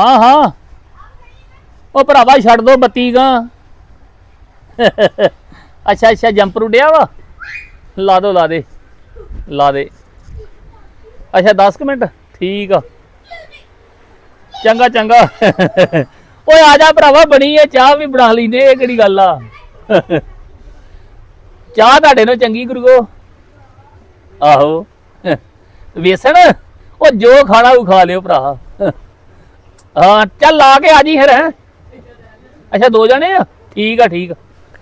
ਹਾਂ ਹਾਂ। ਉਹ ਭਰਾਵਾ ਛੱਡ ਦੋ ਬੱਤੀ ਗਾ ਅੱਛਾ ਅੱਛਾ, ਜੰਪਰ ਉੱਡਿਆ ਵਾ। ਲਾ ਦੋ, ਲਾ ਦੇ ਲਾ ਦੇ। ਅੱਛਾ 10 ਕੁ ਮਿੰਟ। ਠੀਕ ਆ। ਚੰਗਾ ਚੰਗਾ। ਓਏ, ਆ ਜਾ ਭਰਾਵਾ, ਬਣੀ ਐ ਚਾਹ ਵੀ ਬਣਾ ਲਈ ਨੇ ਇਹ ਕਿਹੜੀ ਗੱਲ ਆ? ਚਾਹ ਤੁਹਾਡੇ ਨੂੰ ਚੰਗੀ ਗੁਰੂਓ ਆਹੋ। ਵੇਸਣ? ਉਹ ਜੋ ਖਾਣਾ ਉਹ ਖਾ ਲਿਓ, ਭਰਾ। ਹਾਂ ਚੱਲ ਲਾ ਕੇ ਆ ਜੀ ਫਿਰ ਹੈਂ। ਅੱਛਾ ਦੋ ਜਣੇ ਆ? ਠੀਕ ਆ ਠੀਕ ਆ।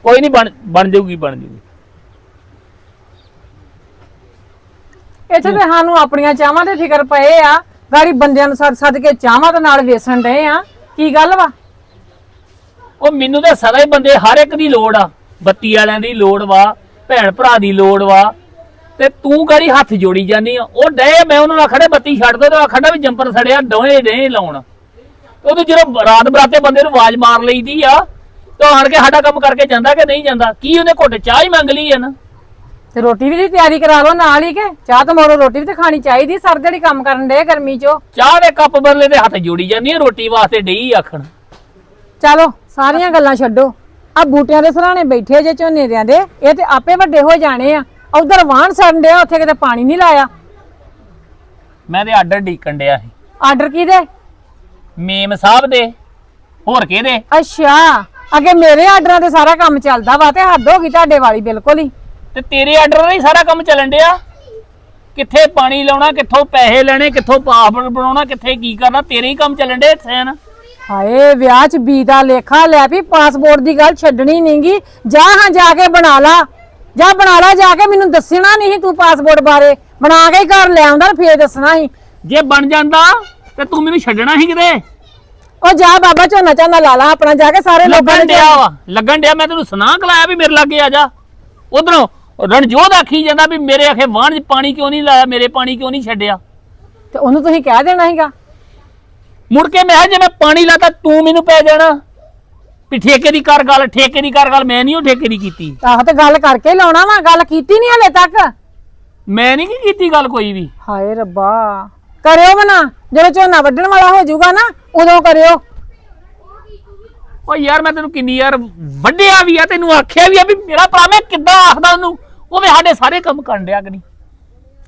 ਕੋਈ ਨਹੀਂ ਬਣ ਬਣ ਜਾਊਗੀ ਬਣ ਜਾਊਗੀ। ਇੱਥੇ ਤੇ ਸਾਨੂੰ ਆਪਣੀਆਂ ਚਾਹਾਂ ਦੇ ਫਿਕਰ ਪਏ ਆ। ਗਾੜੀ ਬੰਦਿਆਂ ਨੂੰ ਸੱਦ ਸੱਦ ਕੇ ਚਾਹਾਂ ਦੇ ਨਾਲ ਵੇਸਣ ਡਏ ਆ। ਕੀ ਗੱਲ ਵਾ? ਉਹ ਮੈਨੂੰ ਤਾਂ ਸਦਾ ਹੀ ਬੰਦੇ ਹਰ ਇੱਕ ਦੀ ਲੋੜ ਆ। ਬੱਤੀ ਵਾਲਿਆਂ ਦੀ ਲੋੜ ਵਾ ਭੈਣ ਭਰਾ ਦੀ ਲੋੜ ਵਾ। ਤੇ ਤੂੰ ਕਰੀ ਹੱਥ ਜੋੜੀ ਜਾਨੀ ਆ। ਉਹ ਡੇ ਮੈਂ ਉਹਨਾਂ ਨੂੰ ਆਖੜੇ ਬੱਤੀ ਛੱਡ ਦੋ ਤੇ ਆਖੜਾ ਵੀ ਜੰਪਰ ਸੜਿਆ ਦੋਵੇਂ ਡੇ ਲਾਉਣ। ਉਹ ਤੂੰ ਜਦੋਂ ਰਾਤ ਬਰਾਤੇ ਬੰਦੇ ਨੂੰ ਆਵਾਜ਼ ਮਾਰ ਲਈਦੀ ਆ ਤਾਂ ਆਣ ਕੇ ਸਾਡਾ ਕੰਮ ਕਰਕੇ ਜਾਂਦਾ ਕਿ ਨਹੀਂ ਜਾਂਦਾ? ਕੀ ਉਹਨੇ ਘੁੱਟ ਚਾਹ ਹੀ ਮੰਗ ਲਈ ਆ ਨਾ? ਤੇ ਰੋਟੀ ਵੀ ਦੀ ਤਿਆਰੀ ਕਰਾ ਲਓ ਨਾਲ ਹੀ ਕੇ ਚਾਹ ਤਾਂ ਮੋਰੋ ਰੋਟੀ ਵੀ ਤੇ ਖਾਣੀ ਚਾਹੀਦੀ ਸਰ ਜਿਹੜੀ ਕੰਮ ਕਰਨ ਦੇ ਗਰਮੀ ਚੋਂ। ਚਾਹ ਦੇ ਕੱਪ ਬਦਲੇ ਤੇ ਹੱਥ ਜੋੜੀ ਜਾਂਦੀ ਆ ਰੋਟੀ ਵਾਸਤੇ ਡਈ ਆਖਣ। ਚਲੋ ਸਾਰੀਆਂ ਗੱਲਾਂ ਛੱਡੋ। ਆ ਬੂਟਿਆਂ ਦੇ ਸਰਾਣੇ ਬੈਠੇ ਜੇ ਝੋਨੇ ਦਿਆਂ ਦੇ ਇਹ ਤੇ ਆਪੇ ਵੱਡੇ ਹੋ ਜਾਣੇ ਆ। ਉਧਰ ਵਾਹਣ ਸੜਨ ਡਿਆ ਉੱਥੇ ਕਿਤੇ ਪਾਣੀ ਨਹੀਂ ਲਾਇਆ। ਮੈਂ ਤੇ ਆਰਡਰ ਡੀਕਣ ਡਿਆ ਸੀ। ਆਰਡਰ ਕਿਹਦੇ? ਮੇਮ ਸਾਹਿਬ ਦੇ? ਹੋਰ ਕਿਹਦੇ? ਅੱਛਾ ਅੱਗੇ ਮੇਰੇ ਆਰਡਰਾਂ ਤੇ ਸਾਰਾ ਕੰਮ ਚੱਲਦਾ ਵਾ ਤੇ ਹੱਦ ਹੋ ਗਈ ਤੁਹਾਡੇ ਵਾਲੀ ਬਿਲਕੁਲ ਹੀ। ਤੇ ਤੇਰੇ ਆਰਡਰ ਨਾਲ ਹੀ ਸਾਰਾ ਕੰਮ ਚੱਲਣ ਡਿਆ? ਕਿੱਥੇ ਪਾਣੀ ਲਾਉਣਾ ਕਿੱਥੋਂ ਪੈਸੇ ਲੈਣੇ ਕਿੱਥੋਂ ਪਾਸਪੋਰਟ ਬਣਾਉਣਾ ਕਿੱਥੇ ਕੀ ਕਰਨਾ ਤੇਰੇ ਹੀ ਕੰਮ ਚੱਲਣ ਡੇ ਸੈਨ ਹਾਏ ਵਿਆਹ 'ਚ ਬੀ ਦਾ ਲੇਖਾ ਲੈ ਵੀ ਪਾਸਪੋਰਟ ਦੀ ਗੱਲ ਛੱਡਣੀ ਨਹੀਂਗੀ। ਜਾ ਹਾਂ ਜਾ ਕੇ ਬਣਾ ਲਾ। ਜਾ ਬਣਾ ਲਾ ਜਾ ਕੇ ਮੈਨੂੰ ਦੱਸਣਾ ਨਹੀਂ ਤੂੰ ਪਾਸਪੋਰਟ ਬਾਰੇ। ਬਣਾ ਕੇ ਹੀ ਘਰ ਲੈ ਆਉਂਦਾ ਫੇਰ ਦੱਸਣਾ ਸੀ। ਜੇ ਬਣ ਜਾਂਦਾ ਤੇ ਤੂੰ ਮੈਨੂੰ ਛੱਡਣਾ ਸੀ ਕਿਤੇ? ਉਹ ਜਾ ਬਾਬਾ ਝੋਨਾ ਝਾਨਾ ਲਾ ਲਾ ਆਪਣਾ ਜਾ ਕੇ ਸਾਰੇ ਲੋਕਾਂ ਲੱਗਣ ਡਿਆ ਵਾ ਲੱਗਣ ਡਿਆ ਮੈਂ ਤੈਨੂੰ ਸੁਨਾਹ ਕਲਾਇਆ ਵੀ ਮੇਰੇ ਲਾਗੇ ਆ ਜਾ। ਉਧਰੋਂ ਰਣਜੋਧ ਆਖੀ ਜਾਂਦਾ ਵੀ ਮੇਰੇ ਆਖੇ ਵਾਹਣ 'ਚ ਪਾਣੀ ਕਿਉਂ ਨਹੀਂ ਲਾਇਆ ਮੇਰੇ ਪਾਣੀ ਕਿਉਂ ਨਹੀਂ ਛੱਡਿਆ? ਤੇ ਉਹਨੂੰ ਤੁਸੀਂ ਕਹਿ ਦੇਣਾ ਸੀਗਾ? ਮੁੜ ਕੇ ਮੈਂ ਕਿਹਾ ਜੇ ਮੈਂ ਪਾਣੀ ਲਾਤਾ ਤੂੰ ਮੈਨੂੰ ਪੈ ਜਾਣਾ। ਵੀ ਠੇਕੇ ਦੀ ਕਰ ਗੱਲ ਠੇਕੇ ਦੀ ਕਰ ਗੱਲ ਮੈਂ ਨਹੀਂ ਉਹ ਠੇਕੇ ਦੀ ਕੀਤੀ। ਆਹ ਤੇ ਗੱਲ ਕਰਕੇ ਹੀ ਲਾਉਣਾ ਵਾ ਗੱਲ ਕੀਤੀ ਨਹੀਂ ਹਲੇ ਤੱਕ। ਮੈਂ ਨਹੀਂ ਕੀਤੀ ਗੱਲ ਕੋਈ ਵੀ। ਹਾਏ ਰੱਬਾ ਕਰਿਓ ਬਣਾ ਜਦੋਂ ਝੋਨਾ ਵੱਢਣ ਵਾਲਾ ਹੋ ਜਾਊਗਾ ਨਾ ਉਦੋਂ ਕਰਿਓ। ਓ ਯਾਰ ਮੈਂ ਤੈਨੂੰ ਕਿੰਨੀ ਯਾਰ ਵੱਡਿਆ ਵੀ ਆ ਤੈਨੂੰ ਆਖਿਆ ਵੀ ਆ ਵੀ ਮੇਰਾ ਭਰਾ ਮੈਂ ਕਿੱਦਾਂ ਆਖਦਾ ਉਹਨੂੰ? ਉਹ ਵੀ ਸਾਡੇ ਸਾਰੇ ਕੰਮ ਕਰਨ ਡਿਆ ਕਿ ਨਹੀਂ?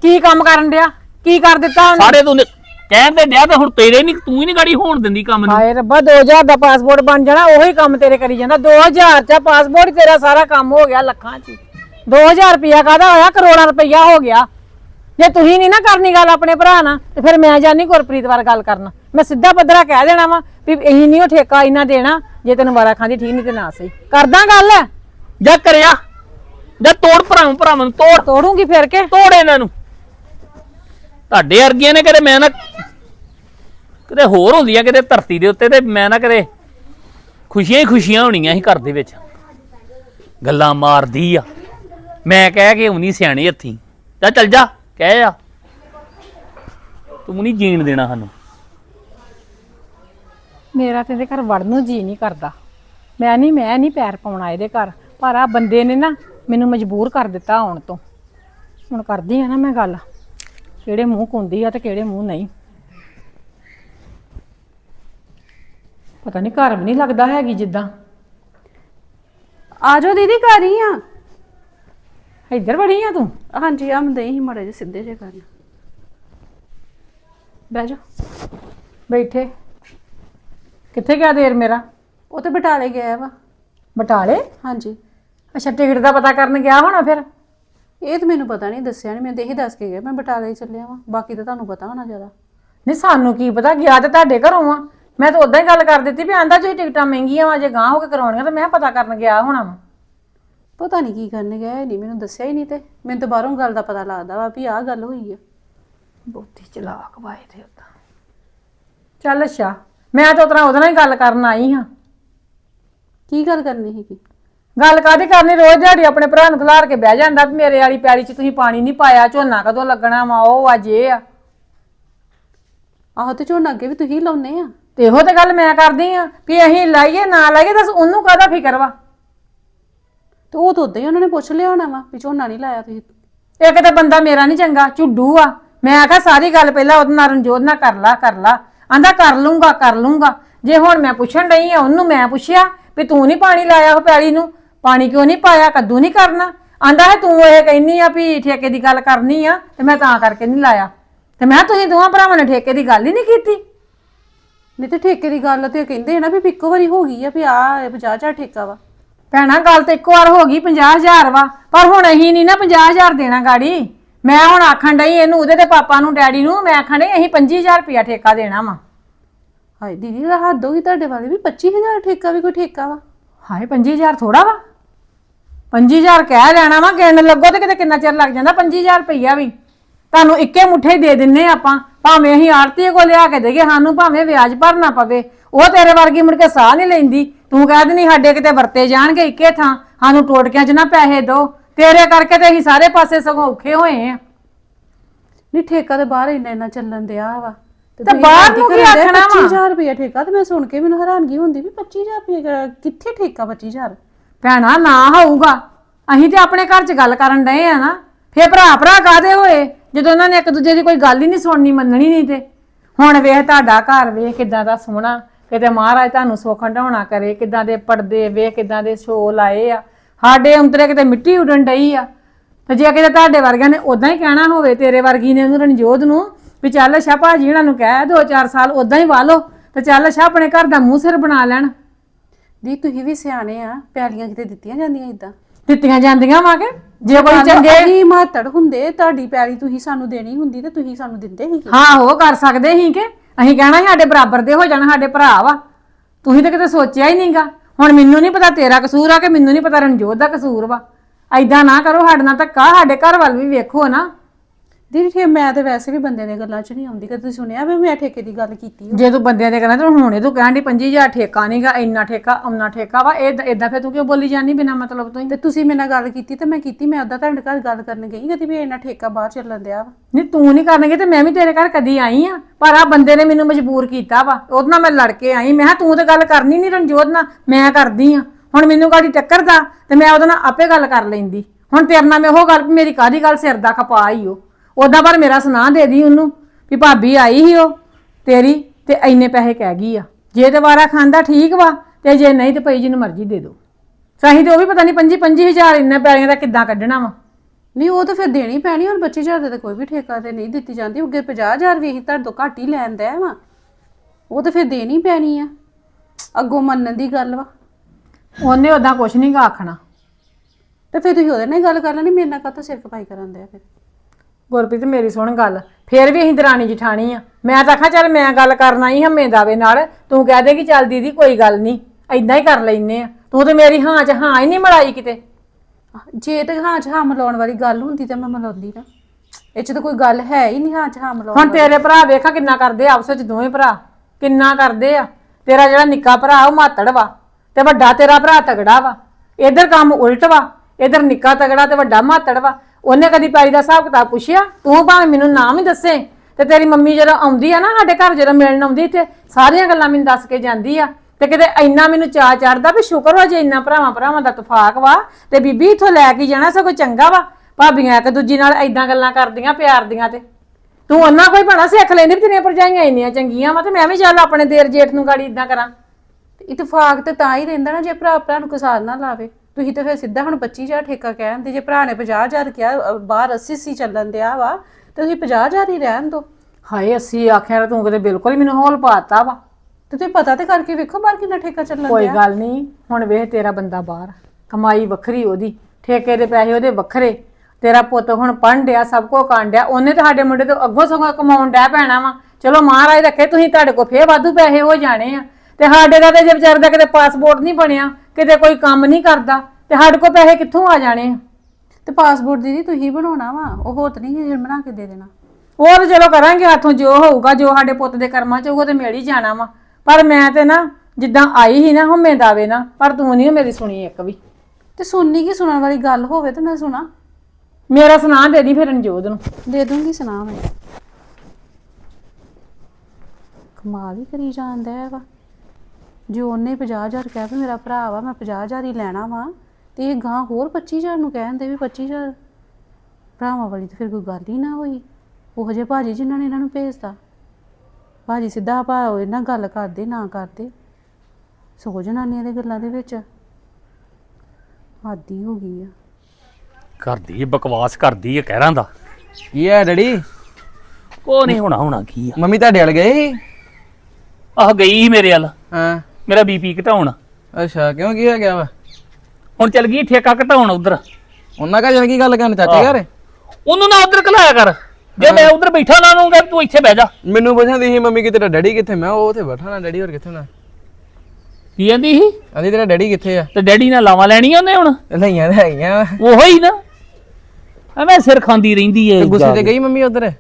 ਕੀ ਕੰਮ ਕਰਨ ਡਿਆ? ਕੀ ਕਰ ਦਿੱਤਾ ਉਹਨੇ? ਸਾਰੇ ਤੂੰ ਨੇ- ਕਹਿਣ ਤੇ ਡਿਆ ਤੇ ਹੁਣ ਤੇਰੇ ਨਹੀਂ ਤੂੰ ਹੀ ਨਹੀਂ ਗਾੜੀ ਹੋਣ ਦਿੰਦੀ ਕੰਮ ਨੂੰ। ਹਾਏ ਰੱਬਾ 2000 ਦਾ ਪਾਸਪੋਰਟ ਬਣ ਜਾਣਾ ਉਹੀ ਕੰਮ ਤੇਰੇ ਕਰੀ ਜਾਂਦਾ। 2000 ਚ ਪਾਸਪੋਰਟ ਹੀ ਤੇਰਾ ਸਾਰਾ ਕੰਮ ਹੋ ਗਿਆ ਲੱਖਾਂ ਚ। 2000 ਰੁਪਿਆ ਕਾਹਦਾ ਹੋਇਆ? ਕਰੋੜਾਂ ਰੁਪਈਆ ਹੋ ਗਿਆ। ਜੇ ਤੁਸੀਂ ਨਹੀਂ ਨਾ ਕਰਨੀ ਗੱਲ ਆਪਣੇ ਭਰਾ ਨਾਲ ਤੇ ਫਿਰ ਮੈਂ ਜਾਨੀ ਗੁਰਪ੍ਰੀਤ ਵਾਰ ਗੱਲ ਕਰਨਾ। ਮੈਂ ਸਿੱਧਾ ਪੱਧਰਾ ਕਹਿ ਦੇਣਾ ਵਾ ਵੀ ਇਹੀ ਨਹੀਂ ਉਹ ਠੇਕਾ ਇਹਨਾਂ ਦੇਣਾ ਜੇ ਤੈਨੂੰ ਵਾਰਾ ਖਾਂਦੀ ਠੀਕ ਨਹੀਂ ਤੇ ਨਾ ਸਹੀ। ਕਰਦਾ ਗੱਲ? ਜਾ ਕਰਿਆ? ਜਾ ਤੋੜ ਭਰਾਵਾਂ ਭਰਾਵਾਂ ਨੂੰ ਤੋੜ। ਤੋੜੂਗੀ ਫਿਰ ਕੇ। ਤੋੜ ਇਹਨਾਂ ਨੂੰ। ਤੁਹਾਡੇ ਵਰਗੀਆਂ ਨੇ ਕਦੇ ਮੈਂ ਨਾ ਕਿਤੇ ਹੋਰ ਹੁੰਦੀਆਂ ਕਿਤੇ ਧਰਤੀ ਦੇ ਉੱਤੇ ਤੇ ਮੈਂ ਨਾ ਕਦੇ ਖੁਸ਼ੀਆਂ ਹੀ ਖੁਸ਼ੀਆਂ ਹੋਣੀਆਂ ਸੀ ਘਰ ਦੇ ਵਿੱਚ। ਗੱਲਾਂ ਮਾਰਦੀ ਆ। ਮੈਂ ਕਹਿ ਕੇ ਹੁਣੀ ਸਿਆਣੀ ਹੱਥੀ ਜਾ ਚੱਲ ਜਾ। ਕਹਿ ਆ। ਤੂੰ ਨਹੀਂ ਜੀਣ ਦੇਣਾ ਸਾਨੂੰ। ਮੇਰਾ ਤੇ ਇਹਦੇ ਘਰ ਵੜਨ ਨੂੰ ਜੀ ਨਹੀਂ ਕਰਦਾ। ਮੈਂ ਨਹੀਂ ਮੈਂ ਨਹੀਂ ਪੈਰ ਪਾਉਣਾ ਇਹਦੇ ਘਰ। ਪਰ ਆ ਬੰਦੇ ਨੇ ਨਾ ਮੈਨੂੰ ਮਜਬੂਰ ਕਰ ਦਿੱਤਾ ਆਉਣ ਤੋਂ। ਹੁਣ ਕਰਦੀ ਆ ਨਾ ਮੈਂ ਗੱਲ। ਕਿਹੜੇ ਮੂੰਹ ਕੁੰਦੀ ਆ ਤੇ ਕਿਹੜੇ ਮੂੰਹ ਨਹੀਂ। ਪਤਾ ਨਹੀਂ ਘਰ ਵੀ ਨਹੀਂ ਲੱਗਦਾ ਹੈਗੀ ਜਿੱਦਾਂ। ਆ ਜਾਓ ਦੀਦੀ ਘਰ ਹੀ ਆ। ਇੱਧਰ ਵੜੀ ਆ ਤੂੰ? ਹਾਂਜੀ ਆ ਮੈਂ ਦਈ ਹੀ ਮੜੇ ਜੇ ਸਿੱਧੇ ਜੇ ਕਰਨ। ਬਹਿ ਜਾਓ ਬੈਠੇ। ਕਿੱਥੇ ਗਿਆ ਦੇਰ ਮੇਰਾ? ਉਹ ਤੇ ਬਟਾਲੇ ਗਿਆ ਵਾ। ਬਟਾਲੇ? ਹਾਂਜੀ। ਅੱਛਾ ਟਿਕਟ ਦਾ ਪਤਾ ਕਰਨ ਗਿਆ ਹੋਣਾ ਫਿਰ? ਇਹ ਤਾਂ ਮੈਨੂੰ ਪਤਾ ਨਹੀਂ ਦੱਸਿਆ ਨਹੀਂ ਮੈਂ ਤੇ ਇਹੀ ਦੱਸ ਕੇ ਗਿਆ ਮੈਂ ਬਟਾਲੇ ਚੱਲਿਆ ਵਾਂ। ਬਾਕੀ ਤਾਂ ਤੁਹਾਨੂੰ ਪਤਾ ਹੋਣਾ ਜ਼ਿਆਦਾ। ਨਹੀਂ ਸਾਨੂੰ ਕੀ ਪਤਾ? ਗਿਆ ਤੇ ਤੁਹਾਡੇ ਘਰੋਂ ਆ। ਮੈਂ ਤਾਂ ਉਦਾਂ ਹੀ ਗੱਲ ਕਰ ਦਿੱਤੀ ਵੀ ਆਂਦਾ ਜੇ ਟਿਕਟਾਂ ਮਹਿੰਗੀਆਂ ਵਾ ਜੇ ਗਾਂ ਹੋ ਕੇ ਕਰਾਉਣੀਆਂ ਤਾਂ ਮੈਂ ਪਤਾ ਕਰਨ ਗਿਆ ਹੋਣਾ ਵਾ। ਪਤਾ ਨਹੀਂ ਕੀ ਕਰਨ ਗਿਆ ਇਹ ਨਹੀਂ ਮੈਨੂੰ ਦੱਸਿਆ ਹੀ ਨਹੀਂ ਤੇ। ਮੈਨੂੰ ਤਾਂ ਬਾਹਰੋਂ ਗੱਲ ਦਾ ਪਤਾ ਲੱਗਦਾ ਵਾ ਵੀ ਆਹ ਗੱਲ ਹੋਈ ਆ। ਬਹੁਤੀ ਚਲਾਕ ਵਾਏ ਤੇ ਉਦਾਂ ਚੱਲ ਅੱਛਾ ਮੈਂ ਤਾਂ ਉਤਰਾ ਉਹਦੇ ਨਾਲ ਹੀ ਗੱਲ ਕਰਨ ਆਈ ਹਾਂ। ਕੀ ਗੱਲ ਕਰਨੀ ਸੀਗੀ? ਗੱਲ ਕਾਹਦੀ ਕਰਨੀ? ਰੋਜ਼ ਦਿਹਾੜੀ ਆਪਣੇ ਭਰਾ ਨੂੰ ਖਿਲਾਰ ਕੇ ਬਹਿ ਜਾਂਦਾ ਵੀ ਮੇਰੇ ਵਾਲੀ ਪੈਲੀ 'ਚ ਤੁਸੀਂ ਪਾਣੀ ਨਹੀਂ ਪਾਇਆ ਝੋਨਾ ਕਦੋਂ ਲੱਗਣਾ ਵਾ ਉਹ ਅੱਜ ਇਹ ਆ। ਆਹੋ ਤੇ ਝੋਨਾ ਅੱਗੇ ਵੀ ਤੁਸੀਂ ਲਾਉਨੇ ਆ। ਤੇ ਇਹੋ ਤੇ ਗੱਲ ਮੈਂ ਕਰਦੀ ਆ ਵੀ ਅਸੀਂ ਲਾਈਏ ਨਾ ਲਾਈਏ ਦੱਸ ਉਹਨੂੰ ਕਾਹਦਾ ਫਿਕਰ ਵਾ? ਤੇ ਉਹ ਤਾਂ ਉਦਾਂ ਹੀ ਉਹਨਾਂ ਨੇ ਪੁੱਛ ਲਿਆ ਹੋਣਾ ਵਾ ਵੀ ਝੋਨਾ ਨਹੀਂ ਲਾਇਆ ਤੁਸੀਂ। ਇੱਕ ਤਾਂ ਬੰਦਾ ਮੇਰਾ ਨਹੀਂ ਚੰਗਾ ਝੁੱਡੂ ਆ। ਮੈਂ ਆਖਿਆ ਸਾਰੀ ਗੱਲ ਪਹਿਲਾਂ ਉਹਦੇ ਨਾਲ ਰਣਜੋਤ ਨਾਲ ਕਰ ਲਾ ਕਰ ਲਾ। ਆਂਦਾ ਕਰ ਲੂੰਗਾ ਕਰ ਲੂੰਗਾ। ਜੇ ਹੁਣ ਮੈਂ ਪੁੱਛਣ ਡਈ ਆ ਉਹਨੂੰ ਮੈਂ ਪੁੱਛਿਆ ਵੀ ਤੂੰ ਨਹੀਂ ਪਾਣੀ ਲਾਇਆ ਉਹ ਪੈਲੀ ਨੂੰ? ਪਾਣੀ ਕਿਉਂ ਨਹੀਂ ਪਾਇਆ? ਕੱਦੂ ਨਹੀਂ ਕਰਨਾ? ਆਂਦਾ ਹੈ ਤੂੰ ਇਹ ਕਹਿੰਨੀ ਆ ਵੀ ਠੇਕੇ ਦੀ ਗੱਲ ਕਰਨੀ ਆ ਤੇ ਮੈਂ ਤਾਂ ਕਰਕੇ ਨਹੀਂ ਲਾਇਆ। ਤੇ ਮੈਂ ਕਿਹਾ ਤੁਸੀਂ ਦੋਵਾਂ ਭਰਾਵਾਂ ਨੇ ਠੇਕੇ ਦੀ ਗੱਲ ਹੀ ਨਹੀਂ ਕੀਤੀ? ਨਹੀਂ ਤੇ ਠੇਕੇ ਦੀ ਗੱਲ ਤੇ ਕਹਿੰਦੇ ਆ ਨਾ ਵੀ ਇੱਕੋ ਵਾਰੀ ਹੋ ਗਈ ਆ ਵੀ ਆ 50000 ਠੇਕਾ ਵਾ। ਭੈਣਾ ਗੱਲ ਤੇ ਇੱਕ ਵਾਰ ਹੋ ਗਈ 50000 ਵਾ। ਪਰ ਹੁਣ ਅਸੀਂ ਨਹੀਂ ਨਾ 50000 ਦੇਣਾ ਗਾੜੀ। ਮੈਂ ਹੁਣ ਆਖਣ ਡਈ ਇਹਨੂੰ ਉਹਦੇ ਤੇ ਪਾਪਾ ਨੂੰ ਡੈਡੀ ਨੂੰ ਮੈਂ ਆਖਣ ਡਈ ਅਸੀਂ 25000 ਰੁਪਇਆ ਠੇਕਾ ਦੇਣਾ ਵਾ। ਹਾਏ ਦੀਦੀ ਦਾ ਹੱਦ ਹੋ ਗਈ ਤੁਹਾਡੇ ਵਾਲੇ ਵੀ 25000 ਠੇਕਾ ਵੀ ਕੋਈ ਠੇਕਾ ਵਾ। ਹਾਏ 25000 ਥੋੜਾ ਵਾ। 25000 ਕਹਿ ਲੈਣਾ ਵਾ ਗਿਣਨ ਲੱਗੋ ਤੇ ਕਿਤੇ ਕਿੰਨਾ ਚਿਰ ਲੱਗ ਜਾਂਦਾ 25000 ਰੁਪਈਆ ਵੀ। ਤੁਹਾਨੂੰ ਇੱਕੇ ਮੁੱਠੇ ਦੇ ਦਿੰਨੇ ਆਪਾਂ ਭਾਵੇਂ ਅਸੀਂ ਆੜਤੀਏ ਕੋ ਲਿਆ ਕੇ ਦੇਈਏ ਸਾਨੂੰ ਭਾਵੇਂ ਵਿਆਜ ਭਰਨਾ ਪਵੇ। ਉਹ ਤੇਰੇ ਵਰਗੀ ਮੁੜ ਕੇ ਸਾਹ ਨਹੀਂ ਲੈਂਦੀ। ਤੂੰ ਕਹਿ ਦਿੰਦੀ ਸਾਡੇ ਕਿਤੇ ਵਰਤੇ ਜਾਣਗੇ ਇੱਕੇ ਥਾਂ ਸਾਨੂੰ ਟੋਟਕਿਆਂ 'ਚ ਨਾ ਪੈਸੇ ਦੋ। ਤੇਰੇ ਕਰਕੇ ਤੇ ਅਸੀਂ ਸਾਰੇ ਪਾਸੇ ਸਗੋਂ ਔਖੇ ਹੋਏ ਆ। ਨਹੀਂ ਠੇਕਾ ਤੇ ਬਾਹਰ ਇੰਨਾ ਇੰਨਾ ਚੱਲਣ ਦਿਆ ਵਾ। ਤੇ ਤੁਸੀਂ ਬਾਹਰ ਨੂੰ ਕੀ ਘਰੇ ਆਖਣਾ ਵਾ? 25000 ਰੁਪਏ ਠੇਕਾ ਤੇ ਮੈਂ ਸੁਣ ਕੇ ਮੈਨੂੰ ਹੈਰਾਨਗੀ ਹੁੰਦੀ ਵੀ 25000 ਰੁਪਏ ਕਿੱਥੇ ਠੇਕਾ 25000 ਭੈਣਾ ਨਾ ਹੋਊਗਾ। ਅਸੀਂ ਤੇ ਆਪਣੇ ਘਰ 'ਚ ਗੱਲ ਕਰਨ ਡਏ ਆ ਨਾ। ਫੇਰ ਭਰਾ ਭਰਾ ਕਾਦੇ ਹੋਏ? ਜਦੋਂ ਉਹਨਾਂ ਨੇ ਇੱਕ ਦੂਜੇ ਦੀ ਕੋਈ ਗੱਲ ਹੀ ਨਹੀਂ ਸੁਣਨੀ ਮੰਨਣੀ ਨਹੀਂ ਤੇ। ਹੁਣ ਵੇਖ ਤੁਹਾਡਾ ਘਰ ਵੇਖ ਕਿਦਾਂ ਦਾ ਸੋਹਣਾ। ਕਿਤੇ ਮਹਾਰਾਜ ਤੁਹਾਨੂੰ ਸੁੱਖ ਹੰਡਾਉਣਾ ਕਰੇ ਕਿਦਾਂ ਦੇ ਪਰਦੇ ਵੇਖ ਕਿਦਾਂ ਦੇ ਸ਼ੋ ਲਾਏ ਆ। ਸਾਡੇ ਅੰਤਰੇ ਕਿਤੇ ਮਿੱਟੀ ਉੱਡਣ ਡਈ ਆ। ਤੇ ਜੇ ਕਿਤੇ ਤੁਹਾਡੇ ਵਰਗਿਆਂ ਨੇ ਉਦਾਂ ਹੀ ਕਹਿਣਾ ਹੋਵੇ ਤੇਰੇ ਵਰਗੀ ਨੇ ਉਹਨੂੰ ਰਣਜੋਤ ਨੂੰ ਵੀ ਚੱਲ ਅੱਛਾ ਭਾਜੀ ਇਹਨਾਂ ਨੂੰ ਕਹਿ ਦੋ ਚਾਰ ਸਾਲ ਉਦਾਂ ਹੀ ਵਾਲੋ ਤੇ ਚੱਲ ਅੱਛਾ ਆਪਣੇ ਘਰ ਦਾ ਮੂੰਹ ਸਿਰ ਬਣਾ ਲੈਣ। ਦੀ ਤੁਸੀਂ ਵੀ ਸਿਆਣੇ ਆ ਪਿਆਲੀਆਂ ਕਿਤੇ ਦਿੱਤੀਆਂ ਜਾਂਦੀਆਂ ਇਦਾਂ ਦਿੱਤੀਆਂ ਜਾਂਦੀਆਂ ਵਾ ਕਿ? ਜੇ ਕੋਈ ਚੰਗੇ ਅਸੀਂ ਮਾਤੜ ਹੁੰਦੇ ਤੁਹਾਡੀ ਪਿਆਲੀ ਤੁਸੀਂ ਸਾਨੂੰ ਦੇਣੀ ਹੁੰਦੀ ਤੇ ਤੁਸੀਂ ਸਾਨੂੰ ਦਿੰਦੇ ਸੀ ਹਾਂ ਉਹ ਕਰ ਸਕਦੇ ਸੀ ਕਿ? ਅਸੀਂ ਕਹਿਣਾ ਸੀ ਸਾਡੇ ਬਰਾਬਰ ਦੇ ਹੋ ਜਾਣ, ਸਾਡੇ ਭਰਾ ਵਾ। ਤੁਸੀਂ ਤਾਂ ਕਿਤੇ ਸੋਚਿਆ ਹੀ ਨਹੀਂਗਾ ਹੁਣ ਮੈਨੂੰ ਨਹੀਂ ਪਤਾ ਤੇਰਾ ਕਸੂਰ ਆ ਕਿ ਮੈਨੂੰ ਨਹੀਂ ਪਤਾ ਰਣਜੋਤ ਦਾ ਕਸੂਰ ਵਾ। ਐਦਾਂ ਨਾ ਕਰੋ, ਸਾਡੇ ਨਾਲ ਧੱਕਾ, ਸਾਡੇ ਘਰ ਵੱਲ ਵੀ ਵੇਖੋ ਨਾ। ਦੀਦੀ ਠੇ ਮੈਂ ਤੇ ਵੈਸੇ ਵੀ ਬੰਦੇ ਦੀਆਂ ਗੱਲਾਂ 'ਚ ਨਹੀਂ ਆਉਂਦੀ ਕਦੇ ਤੁਸੀਂ ਸੁਣਿਆ ਵੀ ਮੈਂ ਠੇਕੇ ਦੀ ਗੱਲ ਕੀਤੀ। ਜੇ ਤੂੰ ਬੰਦਿਆਂ ਦੇ ਕਹਿੰਦਾ ਤੂੰ ਹੁਣੇ ਤੂੰ ਕਹਿਣ ਦੀ 25000 ਠੇਕਾ ਨਹੀਂਗਾ ਇੰਨਾ ਠੇਕਾ ਉਨਾ ਠੇਕਾ ਵਾ ਇਹ ਇਦਾਂ ਫੇ ਤੂੰ ਕਿਉਂ ਬੋਲੀ ਜਾਨੀ ਬਿਨਾ ਮਤਲਬ ਤੋਂ ਹੀ? ਤੇ ਤੁਸੀਂ ਮੇਰੇ ਨਾਲ ਗੱਲ ਕੀਤੀ ਤੇ ਮੈਂ ਕੀਤੀ ਮੈਂ ਉਦਾਂ ਤੁਹਾਡੇ ਘਰ ਗੱਲ ਕਰਨ ਗਈ ਕਦੀ ਵੀ ਇੰਨਾ ਠੇਕਾ ਬਾਹਰ ਚੱਲਣ ਦਿਆ ਵਾ? ਨਹੀਂ ਤੂੰ ਨਹੀਂ ਕਰਨਗੇ ਤੇ ਮੈਂ ਵੀ ਤੇਰੇ ਘਰ ਕਦੀ ਆਈ ਆ ਪਰ ਆ ਬੰਦੇ ਨੇ ਮੈਨੂੰ ਮਜਬੂਰ ਕੀਤਾ ਵਾ ਉਹਦੇ ਨਾਲ ਮੈਂ ਲੜ ਕੇ ਆਈ ਮੈਂ ਕਿਹਾ ਤੂੰ ਤੇ ਗੱਲ ਕਰਨੀ ਨਹੀਂ ਰਣਜੋਤ ਨਾਲ ਮੈਂ ਕਰਦੀ ਆ ਹੁਣ ਮੈਨੂੰ ਗਾੜੀ ਟੱਕਰ ਦਾ ਤੇ ਮੈਂ ਉਹਦੇ ਨਾਲ ਆਪੇ ਗੱਲ ਕਰ ਲੈਂਦੀ ਹੁਣ ਤੇਰੇ ਨਾਲ ਮੈਂ ਉਹ ਗੱਲ ਵੀ ਮੇਰੀ ਕਾਦੀ ਗੱਲ ਸਿਰ ਦਾ ਖਪਾ ਹੀ ਉਹ ਉਹਦਾ ਪਰ ਮੇਰਾ ਸੁਨਾਹ ਦੇ ਦੀ ਉਹਨੂੰ ਵੀ ਭਾਬੀ ਆਈ ਸੀ ਉਹ ਤੇਰੀ ਤੇ ਇੰਨੇ ਪੈਸੇ ਕਹਿ ਗਈ ਆ। ਜੇ ਤੇ ਵਾਰਾ ਖਾਂਦਾ ਠੀਕ ਵਾ ਤੇ ਜੇ ਨਹੀਂ ਤੇ ਪਈ ਜਿਹਨੂੰ ਮਰਜ਼ੀ ਦੇ ਦਿਓ ਸਹੀ ਤੇ ਉਹ ਵੀ ਪਤਾ ਨਹੀਂ 25 25000 ਇੰਨੇ ਪੈਸਿਆਂ ਦਾ ਕਿੱਦਾਂ ਕੱਢਣਾ ਵਾ। ਨਹੀਂ ਉਹ ਤਾਂ ਫਿਰ ਦੇਣੀ ਪੈਣੀ ਔਰ 25000 ਦੇ ਤਾਂ ਕੋਈ ਵੀ ਠੇਕਾ ਤੇ ਨਹੀਂ ਦਿੱਤੀ ਜਾਂਦੀ। ਅੱਗੇ 50000 ਵੀ ਅਸੀਂ ਤੁਹਾਡੇ ਤੋਂ ਘੱਟ ਹੀ ਲੈਂਦਾ ਵਾ। ਉਹ ਤਾਂ ਫਿਰ ਦੇਣੀ ਪੈਣੀ ਆ। ਅੱਗੋਂ ਮੰਨਣ ਦੀ ਗੱਲ ਵਾ। ਉਹਨੇ ਉਦਾਂ ਕੁਛ ਨਹੀਂ ਗਾ ਆਖਣਾ। ਤੇ ਫਿਰ ਤੁਸੀਂ ਉਹਦੇ ਨਾਲ ਹੀ ਗੱਲ ਕਰ ਲੈਣੀ ਮੇਰੇ ਨਾਲ ਕਾਹਤੋਂ ਸਿਰ ਖਪਾਈ ਕਰਨ ਦਿਆ ਫਿਰ? ਗੁਰਪ੍ਰੀਤ ਮੇਰੀ ਸੁਣ ਗੱਲ। ਫੇਰ ਵੀ ਅਸੀਂ ਦਰਾਣੀ ਜਠਾਣੀ ਆ। ਮੈਂ ਤਾਂ ਆਖਾਂ ਚੱਲ ਮੈਂ ਗੱਲ ਕਰਨ ਆਈ ਹਮੇ ਦਾਵੇ ਨਾਲ। ਤੂੰ ਕਹਿ ਦੇ ਕਿ ਚੱਲ ਦੀਦੀ ਕੋਈ ਗੱਲ ਨਹੀਂ। ਐਦਾਂ ਹੀ ਕਰ ਲੈਨੇ ਆ। ਤੂੰ ਤੇ ਮੇਰੀ ਹਾਂ ਚ ਹਾਂ ਹੀ ਨਹੀਂ ਮਲਾਈ ਕਿਤੇ। ਜੇ ਤੇ ਹਾਂ ਚ ਹਾਂ ਮਿਲਾਉਣ ਵਾਲੀ ਗੱਲ ਹੁੰਦੀ ਤਾਂ ਮੈਂ ਮਿਲਾਉਂਦੀ ਨਾ। ਇਹ ਚ ਤਾਂ ਕੋਈ ਗੱਲ ਹੈ ਹੀ ਨਹੀਂ ਹਾਂ ਚ ਹਾਂ ਮਿਲਾਉਣ ਹੁਣ ਤੇਰੇ ਭਰਾ ਵੇਖਾ ਕਿੰਨਾ ਕਰਦੇ ਆ ਆਪਸ ਵਿੱਚ ਦੋਵੇਂ ਭਰਾ। ਕਿੰਨਾ ਕਰਦੇ ਆ। ਤੇਰਾ ਜਿਹੜਾ ਨਿੱਕਾ ਭਰਾ ਉਹ ਮਾਤੜ ਵਾ। ਤੇ ਵੱਡਾ ਤੇਰਾ ਭਰਾ ਤਗੜਾ ਵਾ। ਇਧਰ ਕੰਮ ਉਲਟ ਵਾ। ਇਧਰ ਨਿੱਕਾ ਤਗੜਾ ਤੇ ਵੱਡਾ ਮਾਤੜ ਵਾ। ਉਹਨੇ ਕਦੀ ਪੈਰੀ ਦਾ ਹਿਸਾਬ ਕਿਤਾਬ ਪੁੱਛਿਆ? ਤੂੰ ਭਾਵੇਂ ਮੈਨੂੰ ਨਾਮ ਹੀ ਦੱਸੇ ਤੇ ਤੇਰੀ ਮੰਮੀ ਜਦੋਂ ਆਉਂਦੀ ਆ ਨਾ ਸਾਡੇ ਘਰ, ਜਦੋਂ ਮਿਲਣ ਆਉਂਦੀ ਤੇ ਸਾਰੀਆਂ ਗੱਲਾਂ ਮੈਨੂੰ ਦੱਸ ਕੇ ਜਾਂਦੀ ਆ। ਤੇ ਕਿਤੇ ਇੰਨਾ ਮੈਨੂੰ ਚਾਅ ਚੜਦਾ ਵੀ ਸ਼ੁਕਰ ਵਾ ਜੇ ਇੰਨਾ ਭਰਾਵਾਂ ਭਰਾਵਾਂ ਦਾ ਤਫਾਕ ਵਾ ਤੇ ਬੀਬੀ ਇਥੋਂ ਲੈ ਕੇ ਜਾਣਾ ਸਗੋਂ ਚੰਗਾ ਵਾ। ਭਾਬੀਆਂ ਇੱਕ ਦੂਜੀ ਨਾਲ ਐਦਾਂ ਗੱਲਾਂ ਕਰਦੀਆਂ, ਪਿਆਰ ਦੀਆਂ ਤੇ। ਤੂੰ ਉਹਨਾਂ ਕੋਈ ਬਣਾ ਸਿੱਖ ਲੈਂਦੀ ਵੀ ਤੇਰੀਆਂ ਭਰਜਾਈਆਂ ਇੰਨੀਆਂ ਚੰਗੀਆਂ ਵਾ ਤੇ ਮੈਂ ਵੀ ਚੱਲ ਆਪਣੇ ਦੇਰ ਜੇਠ ਨੂੰ ਗਾੜੀ ਇਦਾਂ ਕਰਾਂ। ਇਤਫਾਕ ਤੇ ਤਾਂ ਹੀ ਰਹਿੰਦਾ ਨਾ ਜੇ ਭਰਾ ਭਰਾ ਨੂੰ ਕਸਾਰ ਨਾ ਲਾਵੇ। ਤੁਸੀਂ ਤੇ ਫਿਰ ਸਿੱਧਾ ਹੁਣ 25000 ਠੇਕਾ ਕਹਿੰਦੇ ਜੇ ਭਰਾ ਨੇ 50000 ਕਿਹਾ ਅ, ਬਾਹਰ 80 80 ਚੱਲਣ ਦਿਆ ਵਾ ਤੇ ਤੁਸੀਂ 50000 ਹੀ ਰਹਿਣ ਦੋ ਹਾਏ ਅਸੀਂ ਆਖਿਆ ਤੂੰ ਕਿਤੇ ਬਿਲਕੁਲ ਹੀ ਮੈਨੂੰ ਹੌਲ ਪਾਤਾ ਵਾ। ਤੇ ਤੁਸੀਂ ਪਤਾ ਤੇ ਕਰਕੇ ਵੇਖੋ ਬਾਹਰ ਕਿੰਨਾ ਠੇਕਾ ਚੱਲਣ ਕੋਈ ਦਿਆ। ਗੱਲ ਨਹੀਂ ਹੁਣ ਵੇਖ ਤੇਰਾ ਬੰਦਾ ਬਾਹਰ ਕਮਾਈ ਵੱਖਰੀ ਉਹਦੀ ਠੇਕੇ ਦੇ ਪੈਸੇ ਉਹਦੇ ਵੱਖਰੇ ਤੇਰਾ ਪੁੱਤ ਹੁਣ ਪੜ੍ਹਨ ਡਿਆ ਸਭ ਕੋ ਕਾਂਡਿਆ ਉਹਨੇ ਤੇ ਸਾਡੇ ਮੁੰਡੇ ਤੋਂ ਅੱਗੋਂ ਸਗੋਂ ਕਮਾਉਣ ਡਿਆ ਪੈਣਾ ਵਾ। ਚਲੋ ਮਹਾਰਾਜ ਰੱਖੇ ਤੁਸੀਂ ਤੁਹਾਡੇ ਕੋਲ ਫੇਰ ਵਾਧੂ ਪੈਸੇ ਹੋ ਜਾਣੇ ਆ। ਤੇ ਸਾਡੇ ਦਾ ਤੇ ਜੇ ਵਿਚਾਰੇ ਦਾ ਕਿਤੇ ਪਾਸਪੋਰਟ ਨਹੀਂ ਬਣਿਆ ਕਿਤੇ ਕੋਈ ਕੰਮ ਨਹੀਂ ਕਰਦਾ ਤੇ ਸਾਡੇ ਕੋਲ ਪੈਸੇ ਕਿੱਥੋਂ ਆ ਜਾਣੇ ਆ? ਤੇ ਪਾਸਪੋਰਟ ਦੀਦੀ ਤੁਸੀਂ ਬਣਾਉਣਾ ਵਾ ਉਹ ਹੋਰ ਤਾਂ ਨਹੀਂ ਨੂੰ ਬਣਾ ਕੇ ਦੇ ਦੇਣਾ। ਉਹ ਤਾਂ ਚਲੋ ਕਰਾਂਗੇ ਹੱਥੋਂ ਜੋ ਹੋਊਗਾ ਜੋ ਸਾਡੇ ਪੁੱਤ ਦੇ ਕਰਮਾਂ ਚ ਹੋਊਗਾ ਤੇ ਮਿਲ ਹੀ ਜਾਣਾ ਵਾ। ਪਰ ਮੈਂ ਤੇ ਨਾ ਜਿੱਦਾਂ ਆਈ ਸੀ ਨਾ ਹਮੇ ਦਾਵੇ ਨਾ ਪਰ ਤੂੰ ਨਹੀਂ ਮੇਰੀ ਸੁਣੀ ਇੱਕ ਵੀ। ਤੇ ਸੁਣਨੀ ਕੀ ਸੁਣਨ ਵਾਲੀ ਗੱਲ ਹੋਵੇ ਤੇ ਮੈਂ ਸੁਣਾ। ਮੇਰਾ ਸੁਣਾ ਦੇ ਦੀ ਫਿਰ ਰਣਜੋਤ ਨੂੰ। ਦੇ ਦੂੰਗੀ ਸੁਣਾ ਮੈਂ। ਕਮਾਲ ਹੀ ਕਰੀ ਜਾਂਦਾ ਹੈ ਵਾ ਜੋ ਉਹਨੇ 50000 ਕਹਿ ਵੀ ਮੇਰਾ ਭਰਾ ਵਾ ਮੈਂ 50000 ਹੀ ਲੈਣਾ ਵਾ ਤੇ ਇਹ ਗਾਂ ਹੋਰ 25000 ਨੂੰ ਕਹਿੰਦੇ ਵੀ 25000 ਭਰਾਵਾਂ ਵਾਲੀ ਤੇ ਫਿਰ ਕੋਈ ਗੱਲ ਹੀ ਨਾ ਹੋਈ। ਉਹ ਜੇ ਭਾਜੀ ਜਿਨ੍ਹਾਂ ਨੇ ਇਹਨਾਂ ਨੂੰ ਭੇਜਤਾ। ਭਾਜੀ ਸਿੱਧਾ ਭਾ ਉਹ ਨਾਲ ਗੱਲ ਕਰਦੇ ਨਾ ਕਰਦੇ। ਸੋ ਜਨਾਨੀਆਂ ਦੇ ਗੱਲਾਂ ਦੇ ਵਿੱਚ ਆਦੀ ਹੋ ਗਈ ਆ। ਕਰਦੀ ਬਕਵਾਸ ਕਰਦੀ ਏ ਕਹਿਰਾਂ ਦਾ। ਕੀ ਹੈ ਡੈਡੀ? ਕੋ ਨਹੀਂ ਹੋਣਾ ਹੋਣਾ ਕੀ ਆ। ਮੰਮੀ ਤੁਹਾਡੇ ਵੱਲ ਗਏ ਸੀ? ਆਹ ਗਈ ਸੀ ਮੇਰੇ ਵੱਲ। ਹਾਂ। ਮੇਰਾ ਬੀਪੀ ਘਟਾਉਣ। ਅੱਛਾ ਕਿਉਂ ਕੀ ਹੋ ਗਿਆ ਵਾ? ਹੁਣ ਚੱਲ ਗਈ ਠੇਕਾ ਘਟਾਉਣ ਉਧਰ। ਉਹਨਾਂ ਕਾ ਜਨ ਕੀ ਗੱਲ ਕਰਨ ਚਾਚੇ ਘਰ? ਉਹਨੂੰ ਨਾ ਉਧਰ ਘਲਾਇਆ ਕਰ। ਜੇ ਮੈਂ ਉਧਰ ਬੈਠਾ ਨਾ ਕਹਿ ਤੂੰ ਇੱਥੇ ਬਹਿ ਜਾ। ਮੈਨੂੰ ਪੁੱਛਦੀ ਸੀ ਮੰਮੀ ਕਿ ਤੇਰਾ ਡੈਡੀ ਕਿੱਥੇ? ਮੈਂ ਉਹ ਉੱਥੇ ਬੈਠਾ ਨਾ ਡੈਡੀ ਹੋਰ ਕਿੱਥੇ ਨਾ ਕੀ ਕਹਿੰਦੀ ਸੀ? ਆਂਦੀ ਤੇਰਾ ਡੈਡੀ ਕਿੱਥੇ ਆ? ਤੇ ਡੈਡੀ ਨਾਲ ਲਾਵਾਂ ਲੈਣੀਆਂ ਉਹਨੇ ਹੁਣ? ਲਈਆਂ ਤੇ ਹੈਗੀਆਂ। ਉਹੋ ਹੀ ਨਾ। ਐਵੇਂ ਸਿਰ ਖਾਂਦੀ ਰਹਿੰਦੀ ਏ ਗੁੱਸੇ ਤੇ ਗਈ ਮੰਮੀ ਉਧਰ?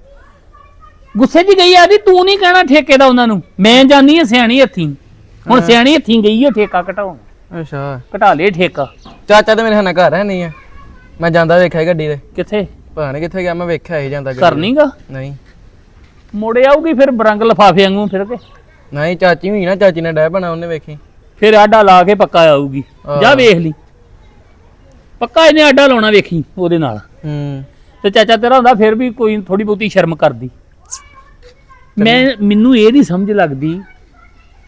ਗੁੱਸੇ 'ਚ ਗਈ ਆਦੀ ਤੂੰ ਨਹੀਂ ਕਹਿਣਾ ਠੇਕੇ ਦਾ ਉਹਨਾਂ ਨੂੰ। ਮੈਂ ਜਾਨੀ ਆ ਸਿਆਣੀ ਹੱਥੀ ਹੁਣ ਸਿਆਣੀ ਹੱਥੀ ਗਈ ਓ ਠੇਕਾ ਘਟਾਉਣ। ਅੱਛਾ। ਘਟਾ ਲੇ ਠੇਕਾ। ਚਾਚਾ ਤੇ ਮੇਰੇ ਨਾਲ ਘਰ ਹੈ ਨਹੀਂ ਆ। ਮੈਂ ਜਾਂਦਾ ਵੇਖਿਆ ਗੱਡੀ ਦੇ ਕਿੱਥੇ? ਪਤਾ ਕਿੱਥੇ ਗਿਆ ਮੈਂ ਵੇਖਿਆ ਹੀ ਜਾਂਦਾ ਗੱਡੀ ਘਰ ਨਹੀਂਗਾ ਨਹੀਂ ਮੁੜ ਆਊਗੀ ਫਿਰ ਬਰੰਗ ਲਫਾਫੇ ਵਾਂਗੂ ਫਿਰ ਕੇ। ਨਹੀਂ ਚਾਚੀ ਹੋਈ ਨਾ ਚਾਚੀ ਨੇ ਡੈ ਬਣਾ ਉਹਨੇ ਵੇਖੀ। ਫਿਰ ਆਡਾ ਲਾ ਕੇ ਪੱਕਾ ਆਊਗੀ। ਜਾ ਵੇਖ ਲਈ। ਪੱਕਾ ਇਹਨੇ ਆਡਾ ਲਾਉਣਾ ਵੇਖੀ ਉਹਦੇ ਨਾਲ। ਹੂੰ। ਤੇ ਚਾਚਾ ਤੇਰਾ ਹੁੰਦਾ ਫਿਰ ਵੀ ਕੋਈ ਥੋੜੀ ਬਹੁਤੀ ਸ਼ਰਮ ਕਰਦੀ। ਮੈਂ ਮੈਨੂੰ ਇਹ ਨਹੀਂ ਸਮਝ ਲੱਗਦੀ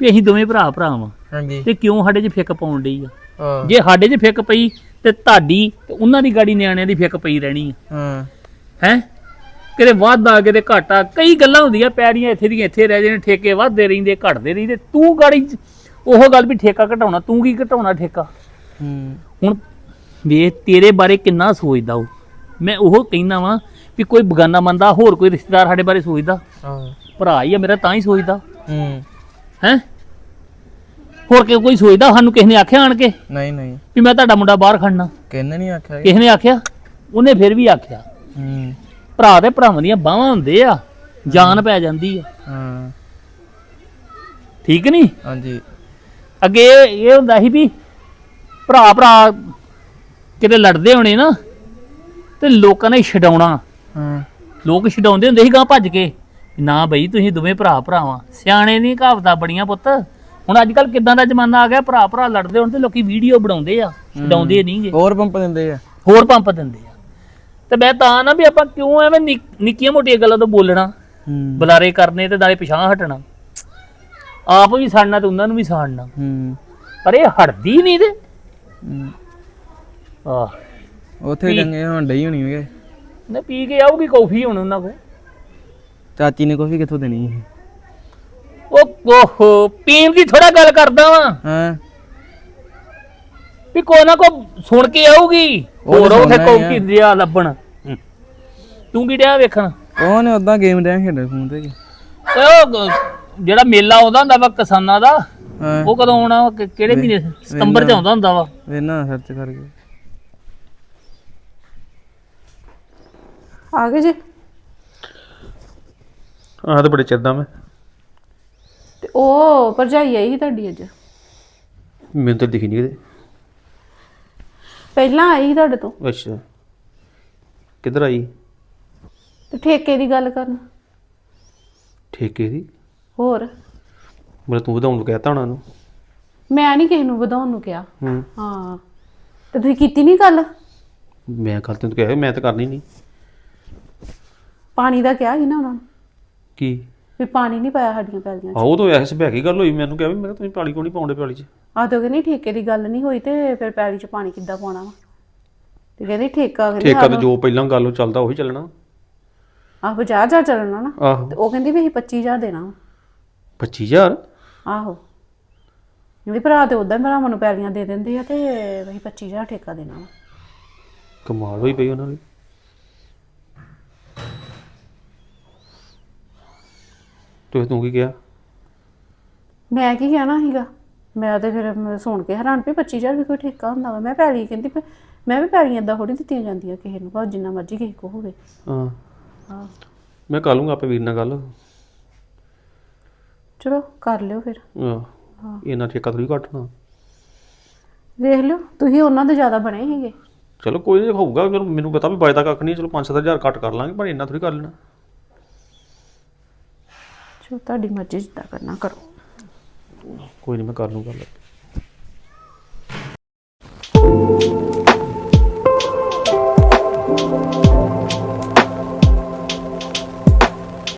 ਵੀ ਅਸੀਂ ਦੋਵੇਂ ਭਰਾ ਭਰਾ ਵਾਂ ਹਾਂਜੀ। ਤੇ ਕਿਉਂ ਸਾਡੇ 'ਚ ਫਿੱਕ ਪਾਉਣ ਡਈ ਆ? ਹਾਂ। ਜੇ ਸਾਡੇ 'ਚ ਫਿੱਕ ਪਈ ਤੇ ਤੁਹਾਡੀ ਤੇ ਉਹਨਾਂ ਦੀ ਗਾੜੀ ਨਿਆਣਿਆਂ ਦੀ ਫਿੱਕ ਪਈ ਰਹਿਣੀ ਆ। ਹਾਂ। ਹੈ? ਕਿਤੇ ਵਾਧਾ ਕਿਤੇ ਘਾਟਾ ਕਈ ਗੱਲਾਂ ਹੁੰਦੀਆਂ ਪੈੜੀਆਂ ਇੱਥੇ ਦੀਆਂ ਇੱਥੇ ਰਹਿ ਜਾਣੇ ਠੇਕੇ ਵੱਧਦੇ ਰਹਿੰਦੇ ਘਟਦੇ ਰਹਿੰਦੇ। ਤੂੰ ਗਾੜੀ 'ਚ ਉਹ ਗੱਲ ਵੀ ਠੇਕਾ ਘਟਾਉਣਾ ਤੂੰ ਕੀ ਘਟਾਉਣਾ ਠੇਕਾ? ਹੂੰ। ਹੁਣ ਵੇ ਤੇਰੇ ਬਾਰੇ ਕਿੰਨਾ ਸੋਚਦਾ ਉਹ? ਮੈਂ ਉਹ ਕਹਿੰਦਾ ਵਾਂ ਵੀ ਕੋਈ ਬਗਾਨਾ ਬੰਦਾ ਹੋਰ ਕੋਈ ਰਿਸ਼ਤੇਦਾਰ ਸਾਡੇ ਬਾਰੇ ਸੋਚਦਾ? ਹਾਂ। ਭਰਾ ਹੀ ਆ ਮੇਰਾ ਤਾਂ ਹੀ ਸੋਚਦਾ। ਹੂੰ। ਹੈ? ਹੋਰ ਕਿ ਕੋਈ ਸੋਚਦਾ ਸਾਨੂੰ ਕਿਸੇ ਨੇ ਆਖਿਆ ਆਣ ਕੇ? ਨਹੀਂ ਨਹੀਂ। ਵੀ ਮੈਂ ਤੁਹਾਡਾ ਮੁੰਡਾ ਬਾਹਰ ਖੜਨਾ। ਕਿੰਨੇ ਨਹੀਂ ਆਖਿਆ ਕਿਸੇ ਨੇ ਆਖਿਆ? ਉਹਨੇ ਫਿਰ ਵੀ ਆਖਿਆ। ਹੂੰ। ਭਰਾ ਦੇ ਭਰਾਵਾਂ ਦੀਆਂ ਬਾਹਾਂ ਹੁੰਦੇ ਆ ਜਾਨ ਪੈ ਜਾਂਦੀ ਆ। ਹਾਂ। ਠੀਕ ਨਹੀਂ? ਹਾਂਜੀ। ਅੱਗੇ ਇਹ ਇਹ ਹੁੰਦਾ ਸੀ ਵੀ ਭਰਾ ਭਰਾ ਕਿਤੇ ਲੜਦੇ ਹੋਣੇ ਨਾ ਤੇ ਲੋਕਾਂ ਨੇ ਛਡਾਉਣਾ। ਹਾਂ। ਲੋਕ ਛਡਾਉਂਦੇ ਹੁੰਦੇ ਸੀ ਗਾਂ ਭੱਜ ਕੇ। ਨਾ ਬਈ ਤੁਸੀਂ ਦੋਵੇਂ ਭਰਾ ਭਰਾਵਾਂ। ਸਿਆਣੇ ਨਹੀਂ ਕਹਾਵਤਾਂ ਬੜੀਆਂ ਪੁੱਤ। ਹੁਣ ਅੱਜ ਕੱਲ ਕਿਦਾਂ ਦਾ ਜ਼ਮਾਨਾ ਆ ਗਿਆ ਭਰਾ ਭਰਾ ਲੜਦੇ ਹੋਣ ਤੇ ਲੋਕੀ ਵੀਡੀਓ ਬਣਾਉਂਦੇ ਆ ਛਡਾਉਂਦੇ ਨਹੀਂਗੇ। ਹੋਰ ਪੰਪ ਦਿੰਦੇ ਆ। ਹੋਰ ਪੰਪ ਦਿੰਦੇ ਆ। ਤੇ ਮੈਂ ਤਾਂ ਨਾ ਵੀ ਆਪਾਂ ਕਿਉਂ ਐਵੇਂ ਨਿੱਕ- ਨਿੱਕੀਆਂ ਮੋਟੀਆਂ ਗੱਲਾਂ ਤੋਂ ਬੋਲਣਾ। ਬੁਲਾਰੇ ਕਰਨੇ ਤੇ ਨਾਲੇ ਪਿਛਾਂ ਹਟਣਾ। ਆਪ ਵੀ ਸਾੜਨਾ ਤੇ ਉਹਨਾਂ ਨੂੰ ਵੀ ਸਾੜਨਾ। ਪਰ ਇਹ ਹਟਦੀ ਨਹੀਂ ਤੇ। ਆਹ। ਉੱਥੇ ਚੰਗੇ ਹੁਣ ਡਈ ਹੋਣੀ ਹੋਗੇ ਨੇ ਪੀ ਕੇ ਆਊਗੀ ਕੌਫੀ ਹੁਣ ਉਹਨਾਂ ਕੋ ਚਾਚੀ ਨੇ ਕਾਫੀ ਕਿੱਥੋਂ ਦੇਣੀ ਸੀ? ਉਹ ਓਹੋ ਪੀਣ ਦੀ ਥੋੜਾ ਗੱਲ ਕਰਦਾ ਵਾਂ। ਹਾਂ। ਵੀ ਕੋਈ ਨਾ ਕੋ ਸੁਣ ਕੇ ਆਊਗੀ। ਉਹ ਤਾਂ ਹੋਰ ਉਥੇ ਸੁਣਨਾ ਹੀ ਦਿਆ ਲੱਭਣ। ਤੂੰ ਕੀ ਡਿਆ ਵੇਖਣ। ਉਹ ਨੇ ਉਦਾਂ ਗੇਮ ਡਿਆ ਖੇਡਣ ਫੋਨ ਤੇ ਓਏ ਉਹ ਗ- ਜਿਹੜਾ ਮੇਲਾ ਆਉਂਦਾ ਹੁੰਦਾ ਵਾ ਕਿਸਾਨਾਂ ਦਾ ਹਾਂ। ਉਹ ਕਦੋਂ ਆਉਣਾ ਵਾ? ਕਿ- ਕਿਹੜੇ ਮਹੀਨੇ ਸਤੰਬਰ ਚ ਆਉਂਦਾ ਹੁੰਦਾ ਵਾ। ਵੇਨਾ ਸਰਚ ਕਰਕੇ। ਆ ਗਏ ਜੀ? ਆਹ ਤਾਂ ਬੜੇ ਚਿਰਦਾ ਮੈਂ। ਤੇ ਉਹ ਭਰਜਾਈ ਆਈ ਸੀ ਤੁਹਾਡੀ ਅੱਜ? ਮੈਨੂੰ ਤਾਂ ਦਿਖੀ ਨਹੀਂ ਕਿਤੇ। ਪਹਿਲਾਂ ਆਈ ਸੀ ਤੁਹਾਡੇ ਤੋਂ? ਅੱਛਾ। ਕਿੱਧਰ ਆਈ? ਤੇ ਠੇਕੇ ਦੀ ਗੱਲ ਕਰਨ। ਠੇਕੇ ਦੀ? ਹੋਰ? ਮਤਲਬ ਤੂੰ ਵਧਾਉਣ ਨੂੰ ਕਹਿਤਾ ਉਹਨੂੰ। ਮੈਂ ਨਹੀਂ ਕਿਸੇ ਨੂੰ ਵਧਾਉਣ ਨੂੰ ਕਿਹਾ। ਹੂੰ। ਹਾਂ। ਤੇ ਤੁਸੀਂ ਕੀਤੀ ਨਹੀਂ ਗੱਲ? ਮੈਂ ਕੱਲ ਤੈਨੂੰ ਕਿਹਾ ਮੈਂ ਤਾਂ ਕਰਨੀ ਨਹੀਂ ਪਾਣੀ ਦਾ ਕਿਹਾ ਸੀ ਨਾ ਉਹਨਾਂ ਨੂੰ। ਕੀ? ਵੀ ਪਾਣੀ ਨਹੀਂ ਪਾਇਆ ਸਾਡੀਆਂ ਪੈਲੀਆਂ 'ਚ ਆਹ ਉਹ ਤਾਂ ਐਸ ਬਹਿ ਕੇ ਗੱਲ ਹੋਈ ਮੈਨੂੰ ਕਿਹਾ ਵੀ ਮੈਂ ਕਿਹਾ ਤੁਸੀਂ ਪਾਲੀ ਕਿਉਂ ਨਹੀਂ ਪਾਉਂਦੇ ਪਾਲੀ 'ਚ? ਆਹ ਤਾਂ ਕਹਿੰਦੀ ਠੇਕੇ ਦੀ ਗੱਲ ਨਹੀਂ ਹੋਈ ਤੇ ਫਿਰ ਪੈਲੀ 'ਚ ਪਾਣੀ ਕਿੱਦਾਂ ਪਾਉਣਾ ਵਾ? ਤੇ ਕਹਿੰਦੀ ਠੇਕਾ ਕਹਿੰਦੀ ਠੇਕਾ ਤੇ ਜੋ ਪਹਿਲਾਂ ਗੱਲ ਉਹ ਚੱਲਦਾ ਉਹੀ ਚੱਲਣਾ। ਆਹ 50000 ਚੱਲਣਾ ਨਾ? ਆਹੋ। ਤੇ ਉਹ ਕਹਿੰਦੀ ਵੀ ਅਸੀਂ 25000 ਦੇਣਾ ਵਾ। 25000 ਆਹੋ। ਕਹਿੰਦੀ ਭਰਾ ਤੇ ਉਦਾਂ ਭਰਾਵਾਂ ਨੂੰ ਪੈਲੀਆਂ ਦੇ ਦਿੰਦੇ ਆ ਤੇ ਅਸੀਂ 25000 ਠੇਕਾ ਦੇਣਾ ਵਾ। ਕਮਾਲ ਹੋਈ ਪਈ ਉਹਨਾਂ ਦੀ। ਤੇ ਤੂੰ ਕੀ ਕਿਹਾ? ਮੈਂ ਕੀ ਕਹਿਣਾ ਸੀਗਾ? ਮੈਂ ਤੇ ਫਿਰ ਮ- ਸੁਣ ਕੇ ਹੈਰਾਨ ਪਈ 25000 ਵੀ ਕੋਈ ਠੇਕਾ ਹੁੰਦਾ ਵਾ। ਮੈਂ ਪੈਲੀ ਕਹਿੰਦੀ ਵੀ- ਮੈਂ ਵੀ ਪੈਲੀਆਂ ਏਦਾਂ ਥੋੜੀ ਦਿੱਤੀਆਂ ਜਾਂਦੀਆਂ ਕਿਸੇ ਨੂੰ ਭਾਵੇਂ ਜਿੰਨਾ ਮਰਜ਼ੀ ਕਿਸੇ ਕੋ ਹੋਵੇ। ਹਾਂ। ਹਾਂ। ਮੈਂ ਕਰ ਲੂੰਗਾ ਆਪੇ ਵੀਰ ਨਾਲ ਗੱਲ। ਚਲੋ ਕਰ ਲਿਓ ਫਿਰ। ਆਹ ਇਹਨਾਂ ਠੇਕਾ ਥੋੜੀ ਘਟਣਾ ਵੇਖ ਲਿਓ ਤੁਸੀਂ ਉਹਨਾਂ ਦੇ ਜ਼ਿਆਦਾ ਬਣੇ ਸੀਗੇ। ਚਲੋ ਕੋਈ ਨਹੀਂ ਹੋਊਗਾ। ਮੈਨੂੰ ਪਤਾ ਵੀ ਬਚਦਾ ਕੱਖ ਨਹੀਂ ਚਲੋ 5-7000 ਘੱਟ ਕਰ ਲਾਂਗੇ ਪਰ ਇੰਨਾ ਥੋੜੀ ਕਰ ਲੈਣਾ। ਤੁਹਾਡੀ ਮਰਜ਼ੀ ਜਿੱਦਾਂ ਕਰਨਾ ਕਰੋ। ਕੋਈ ਨਹੀਂ ਮੈਂ ਕਰ ਲੂੰ ਗੱਲ